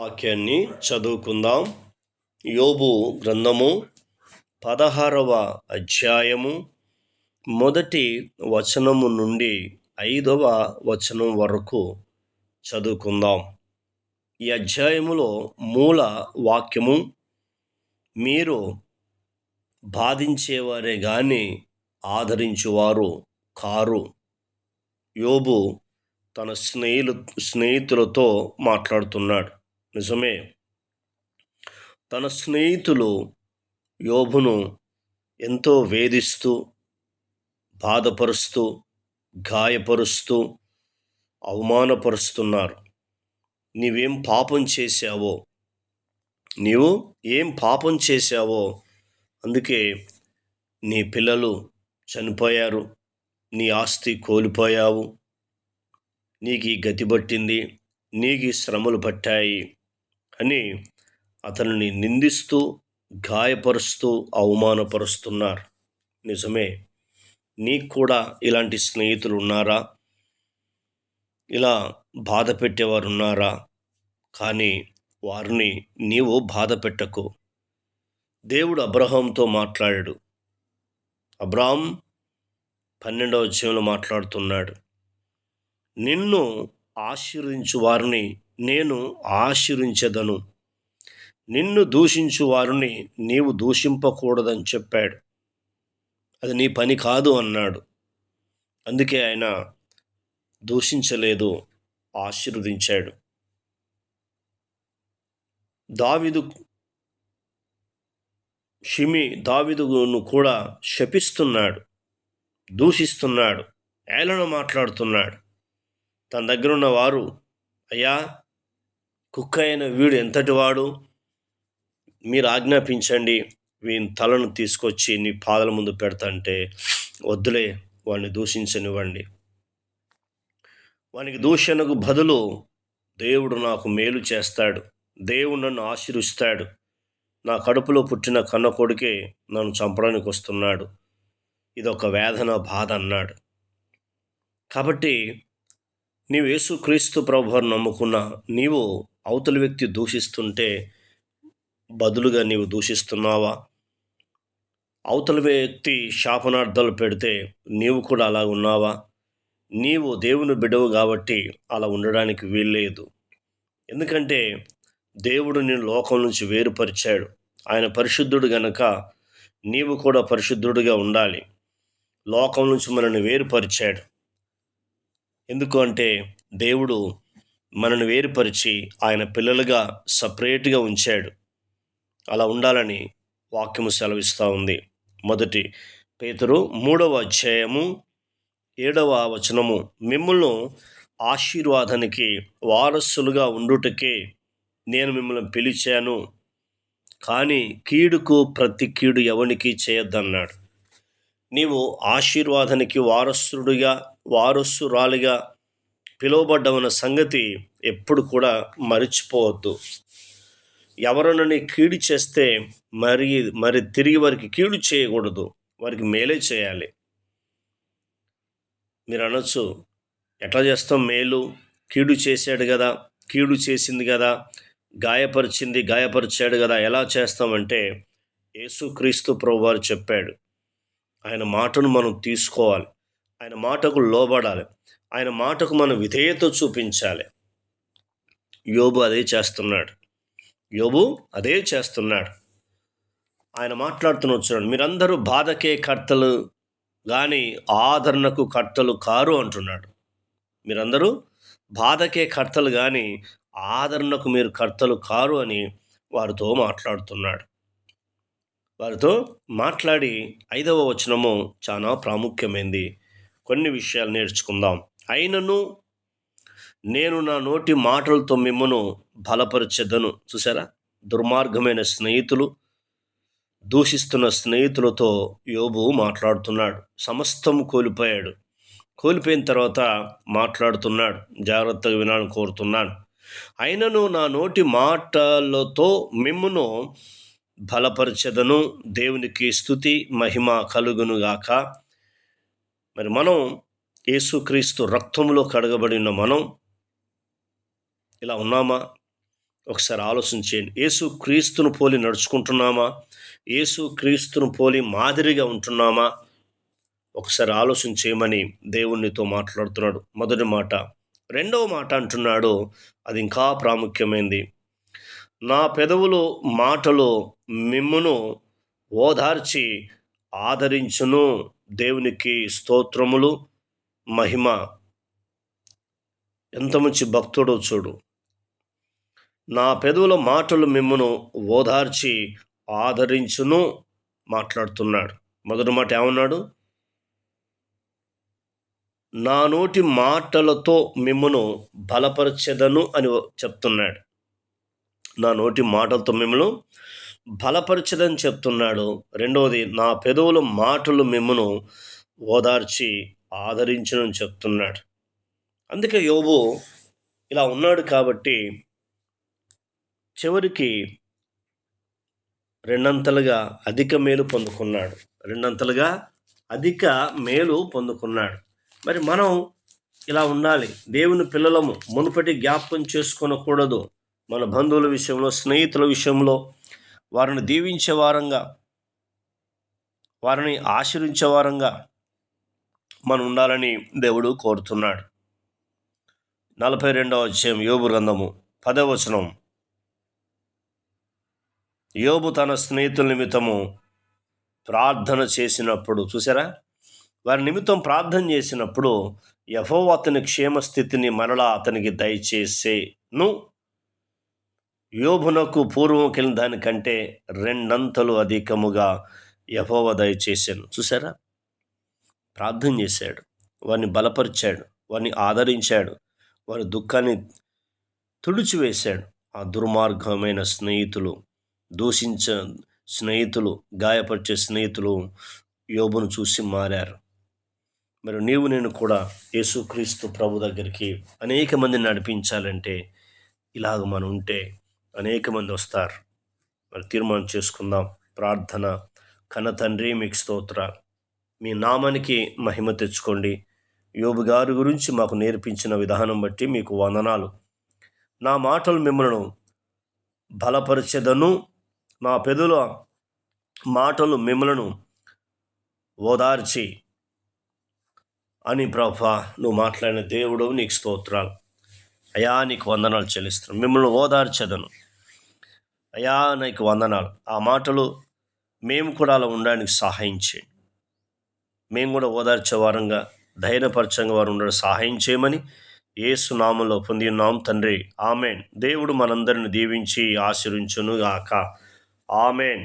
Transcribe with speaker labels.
Speaker 1: వాక్యాన్ని చదువుకుందాం. యోబు గ్రంథము పదహారవ అధ్యాయము మొదటి వచనము నుండి ఐదవ వచనం వరకు చదువుకుందాం. ఈ అధ్యాయములో మూల వాక్యము మీరు బాధించేవారే కానీ ఆదరించువారు కారు. యోబు తన స్నేహిలు స్నేహితులతో మాట్లాడుతున్నాడు. నిజమే. తన స్నేహితులు యోబును ఎంతో వేధిస్తూ బాధపరుస్తూ గాయపరుస్తూ అవమానపరుస్తున్నారు. నీవేం పాపం చేశావో? నీవు ఏం పాపం చేశావో? అందుకే నీ పిల్లలు చనిపోయారు. నీ ఆస్తి కోల్పోయావు. నీకు ఈ గతి పట్టింది. నీకు ఈ శ్రమలు పట్టాయి. అని అతనిని నిందిస్తూ గాయపరుస్తూ అవమానపరుస్తున్నారు. నిజమే. నీకు కూడా ఇలాంటి స్నేహితులు ఉన్నారా? ఇలా బాధ పెట్టేవారు ఉన్నారా కానీ వారిని నీవు బాధ పెట్టకు. దేవుడు అబ్రహాంతో మాట్లాడాడు. అబ్రాహం పన్నెండవ అధ్యాయంలో మాట్లాడుతున్నాడు. నిన్ను ఆశీర్వించు వారిని నేను ఆశీర్వించదను. నిన్ను దూషించు వారిని నీవు దూషింపకూడదని చెప్పాడు. అది నీ పని కాదు అన్నాడు. అందుకే ఆయన దూషించలేదు ఆశీర్వదించాడు. దావిదు షిమి దావిదును కూడా శపిస్తున్నాడు దూషిస్తున్నాడు ఏలన మాట్లాడుతున్నాడు. తన దగ్గరున్న వారు అయ్యా కుక్క అయిన వీడు ఎంతటి వాడు? మీరు ఆజ్ఞాపించండి వీని తలను తీసుకొచ్చి నీ పాదల ముందు పెడతంటే వద్దులే వాడిని దూషించనివ్వండి. వానికి దూషణకు బదులు దేవుడు నాకు మేలు చేస్తాడు దేవుడు నన్ను ఆశీర్విస్తాడు నా కడుపులో పుట్టిన కన్న కొడుకే నన్ను చంపడానికి వస్తున్నాడు. ఇది ఒక వేదన బాధ అన్నాడు. కాబట్టి నీవు యేసుక్రీస్తు ప్రభువారు నమ్ముకున్న నీవు అవతలి వ్యక్తి దూషిస్తుంటే బదులుగా నీవు దూషిస్తున్నావా? అవతల వ్యక్తి శాపనార్థాలు పెడితే నీవు కూడా అలా ఉన్నావా? నీవు దేవుని బిడవు కాబట్టి అలా ఉండడానికి వీల్లేదు. ఎందుకంటే దేవుడు నేను లోకం నుంచి వేరుపరిచాడు. ఆయన పరిశుద్ధుడు గనక నీవు కూడా పరిశుద్ధుడిగా ఉండాలి. లోకం నుంచి మనల్ని వేరుపరిచాడు. ఎందుకు అంటే దేవుడు మనను వేరుపరిచి ఆయన పిల్లలుగా సపరేట్గా ఉంచాడు. అలా ఉండాలని వాక్యము సెలవిస్తూ ఉంది. మొదటి పేతురు మూడవ అధ్యాయము ఏడవ వచనము. మిమ్మల్ని ఆశీర్వాదానికి వారసులుగా ఉండుటకే నేను మిమ్మల్ని పిలిచాను. కానీ కీడుకు ప్రతి కీడు ఎవనికి చేయొద్దన్నాడు. నీవు ఆశీర్వాదానికి వారసుడిగా వారసురాలిగా పిలువబడ్డమన్న సంగతి ఎప్పుడు కూడా మరిచిపోవద్దు. ఎవరనని కీడు చేస్తే మరి మరి తిరిగి వారికి కీడు చేయకూడదు. వారికి మేలే చేయాలి. మీరు అనొచ్చు ఎట్లా చేస్తాం మేలు? కీడు చేశాడు కదా కీడు చేసింది కదా గాయపరిచింది గాయపరిచాడు కదా ఎలా చేస్తామంటే యేసుక్రీస్తు ప్రభు వారు చెప్పాడు. ఆయన మాటను మనం తీసుకోవాలి. ఆయన మాటకు లోబడాలి. ఆయన మాటకు మనం విధేయత చూపించాలి. యోబు అదే చేస్తున్నాడు. యోబు అదే చేస్తున్నాడు. ఆయన మాట్లాడుతున్న వచ్చాడు మీరందరూ బాధకే కర్తలు కానీ ఆదరణకు కర్తలు కారు అంటున్నాడు. మీరందరూ బాధకే కర్తలు కానీ ఆదరణకు మీరు కర్తలు కారు అని వారితో మాట్లాడుతున్నాడు. వారితో మాట్లాడి ఐదవ వచనము చాలా ప్రాముఖ్యమైంది. కొన్ని విషయాలు నేర్చుకుందాం. అయినను నేను నా నోటి మాటలతో మిమ్మను బలపరచదను. చూసారా దుర్మార్గమైన స్నేహితులు దూషిస్తున్న స్నేహితులతో యోబు మాట్లాడుతున్నాడు. సమస్తం కోల్పోయాడు. కోల్పోయిన తర్వాత మాట్లాడుతున్నాడు. జాగ్రత్తగా వినాలని కోరుతున్నాను. అయినను నా నోటి మాటలతో మిమ్మును బలపరచదను. దేవునికి స్థుతి మహిమ కలుగునుగాక. మరి మనం యేసుక్రీస్తు రక్తంలో కడగబడిన మనం ఇలా ఉన్నామా? ఒకసారి ఆలోచించేయండి యేసు క్రీస్తును పోలి నడుచుకుంటున్నామా? యేసు క్రీస్తును పోలి మాదిరిగా ఉంటున్నామా? ఒకసారి ఆలోచన చేయమని దేవునితో మాట్లాడుతున్నాడు. మొదటి మాట. రెండవ మాట అంటున్నాడు. అది ఇంకా ప్రాముఖ్యమైంది. నా పెదవులు మాటలు మిమ్మును ఓదార్చి ఆదరించును. దేవునికి స్తోత్రములు. మహిమ. ఎంత మంచి భక్తుడో చూడు. నా పెదవుల మాటలు మిమ్మను ఓదార్చి ఆదరించును మాట్లాడుతున్నాడు. మొదటి మాట ఏమన్నాడు? నా నోటి మాటలతో మిమ్మను బలపరచెదను అని చెప్తున్నాడు. నా నోటి మాటలతో మిమ్మను బలపరచదని చెప్తున్నాడు. రెండవది నా పెదవుల మాటలు మిమ్మను ఓదార్చి ఆదరించనని చెప్తున్నాడు. అందుకే యోబు ఇలా ఉన్నాడు కాబట్టి చివరికి రెండంతలుగా అధిక మేలు పొందుకున్నాడు. రెండంతలుగా అధిక మేలు పొందుకున్నాడు. మరి మనం ఇలా ఉండాలి. దేవుని పిల్లలము మునుపటి జ్ఞాపకం చేసుకొనకూడదు. మన బంధువుల విషయంలో స్నేహితుల విషయంలో వారిని దీవించే వారంగా వారిని ఆశ్రయించే వారంగా మనం ఉండాలని దేవుడు కోరుతున్నాడు. నలభై రెండవ అధ్యాయం యోబు గ్రంథము పదవచనం యోబు తన స్నేహితుల నిమిత్తము ప్రార్థన చేసినప్పుడు చూసారా వారి నిమిత్తం ప్రార్థన చేసినప్పుడు యహో అతని క్షేమస్థితిని మరలా అతనికి దయచేసేను. యోభునకు పూర్వంకెళ్ళిన దానికంటే రెండంతలు అధికముగా యహోవ దయచేశాను చూసారా ప్రార్థన చేశాడు. వారిని బలపరిచాడు. వారిని ఆదరించాడు. వారి దుఃఖాన్ని తుడిచివేశాడు. ఆ దుర్మార్గమైన స్నేహితులు దూషించ స్నేహితులు గాయపరిచే స్నేహితులు యోబును చూసి మారారు. మరి నీవు నేను కూడా యేసుక్రీస్తు ప్రభు దగ్గరికి అనేక మందిని నడిపించాలంటే ఇలాగ మనం ఉంటే అనేక మంది వస్తారు. మరి తీర్మానం చేసుకుందాం. ప్రార్థన. కన తండ్రి మీకు స్తోత్ర మీ నామానికి మహిమ తెచ్చుకోండి. యోబు గారి గురించి మాకు నేర్పించిన విధానం బట్టి మీకు వందనాలు. నా మాటలు మిమ్మల్ని బలపరిచెదను నా పెదుల మాటలు మిమ్మలను ఓదార్చి అని ప్రభా నువ్వు మాట్లాడిన దేవుడు నీకు స్తోత్రాలు. అయా నీకు వందనాలు చెల్లిస్తున్నాను మిమ్మల్ని ఓదార్చదను. అయా నీకు వందనాలు. ఆ మాటలు మేము కూడా అలా ఉండడానికి సహాయం చేయండి. మేము కూడా ఓదార్చే వారంగా ధైర్యపరచంగా వారు ఉండడం సహాయం చేయమని ఏసు నామంలో పొంది ఉన్నాం తండ్రి. ఆమెన్. దేవుడు మనందరిని దీవించి ఆశీర్వించును గాక ఆమెన్.